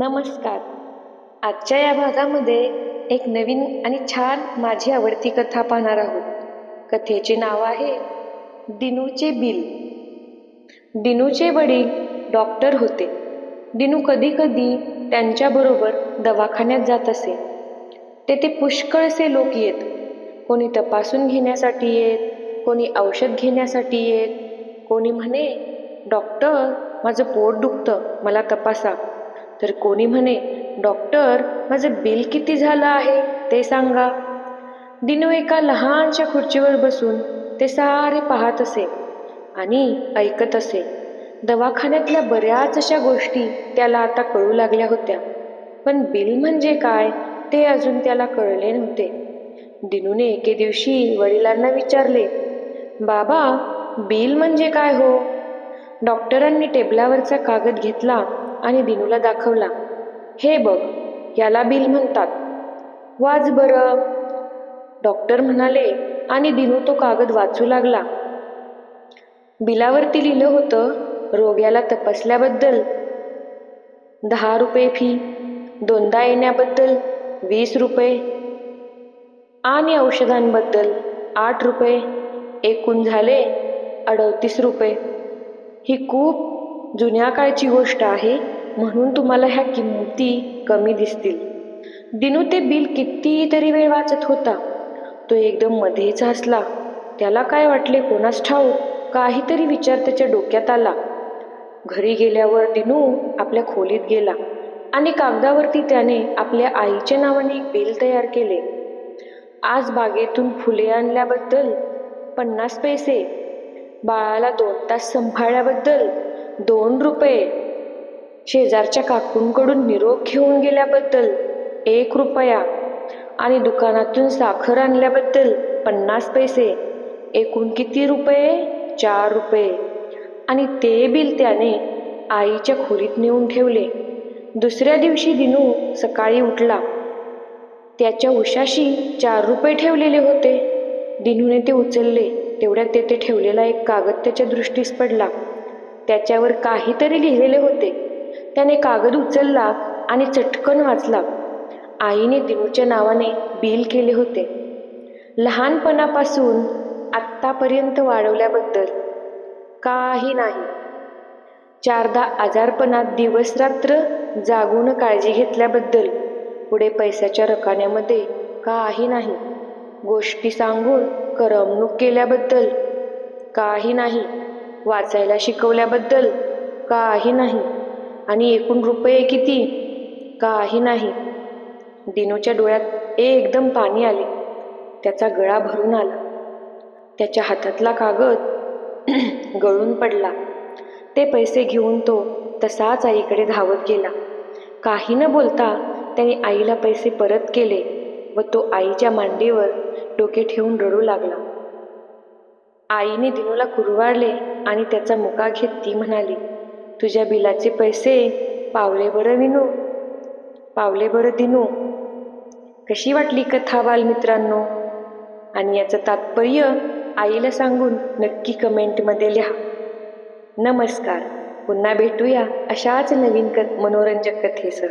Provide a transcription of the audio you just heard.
नमस्कार. आजच्या या भागामध्ये एक नवीन आणि छान माझी आवडती कथा पाहणार आहोत. कथेचे नाव आहे दिनूचे बिल. दिनूचे वडील डॉक्टर होते. दिनू कधी कधी त्यांच्याबरोबर दवाखान्यात जात असे. तेथे पुष्कळसे लोक येत. कोणी तपासून घेण्यासाठी येत कोणी औषध घेण्यासाठी येत. कोणी म्हणे डॉक्टर माझं पोट दुखतं मला तपासा. तर कोणी म्हणे डॉक्टर माझं बिल किती झालं आहे ते सांगा. दिनू एका लहानशा खुर्चीवर बसून ते सारे पाहत असे आणि ऐकत असे. दवाखान्यातल्या बऱ्याच अशा गोष्टी त्याला आता कळू लागल्या होत्या. पण बिल म्हणजे काय ते अजून त्याला कळले नव्हते. दिनूने एके दिवशी वडिलांना विचारले बाबा बिल म्हणजे काय हो? डॉक्टरांनी टेबलावरचा कागद घेतला आणि दिनूला दाखवला. हे बघ याला बिल म्हणतात. वाच बरं डॉक्टर म्हणाले आणि दिनू तो कागद वाचू लागला. बिलावरती लिहिलं होतं रोग्याला तपासल्याबद्दल. दहा रुपये फी दोनदा येण्याबद्दल वीस रुपये आणि औषधांबद्दल आठ रुपये एकूण झाले अडतीस रुपये. ही खूप जुन्या काळची गोष्ट आहे म्हणून तुम्हाला ह्या किंमती कमी दिसतील. दिनू ते बिल कितीतरी वेळ वाचत होता. तो एकदम मध्येच हसला. त्याला काय वाटले कोणास ठाऊक? काहीतरी विचार त्याच्या डोक्यात आला. घरी गेल्यावर दिनू आपल्या खोलीत गेला आणि कागदावरती त्याने आपल्या आईच्या नावाने एक बिल तयार केले. आज बागेतून फुले आणल्याबद्दल पन्नास पैसे बाळाला दोन तास सांभाळल्याबद्दल दोन रुपये. शेजारच्या काकूंकडून निरोप घेऊन गेल्याबद्दल एक रुपया आणि दुकानातून साखर आणल्याबद्दल पन्नास पैसे एकूण किती रुपये? चार रुपये. आणि ते बिल त्याने आईच्या खोलीत नेऊन ठेवले. दुसऱ्या दिवशी दिनू सकाळी उठला. त्याच्या उशाशी चार रुपये ठेवलेले होते. दिनूने ते उचलले. तेवढ्यात तेथे ठेवलेला एक कागद त्याच्या दृष्टीस पडला. त्याच्यावर काहीतरी लिहिलेले होते. त्याने कागद उचलला आणि चटकन वाचला. आईने दिनूच्या नावाने बिल केले होते. लहानपणापासून आत्तापर्यंत वाढवल्याबद्दल काही नाही. चारदा आजारपणात दिवसरात्र जागून काळजी घेतल्याबद्दल पुढे पैशाच्या रकान्यामध्ये काही नाही. गोष्टी सांगून करमणूक केल्याबद्दल काही नाही. वाचायला शिकवल्याबद्दल काही नाही. आणि एकूण रुपये किती? काही नाही. दिनूच्या डोळ्यात एकदम पाणी आले. त्याचा गळा भरून आला. त्याच्या हातातला कागद गळून पडला. ते पैसे घेऊन तो तसाच आईकडे धावत गेला. काही न बोलता त्याने आईला पैसे परत केले व तो आईच्या मांडीवर डोके ठेवून रडू लागला. आईने दिनूला कुरवाडले आणि त्याचा मुका घेत ती म्हणाली तुझ्या बिलाचे पैसे पावले बरं विनू पावले बरं दिनू. कशी वाटली कथा बालमित्रांनो? आणि याचं तात्पर्य आईला सांगून नक्की कमेंटमध्ये लिहा. नमस्कार पुन्हा भेटूया अशाच नवीन क मनोरंजक कथेसह.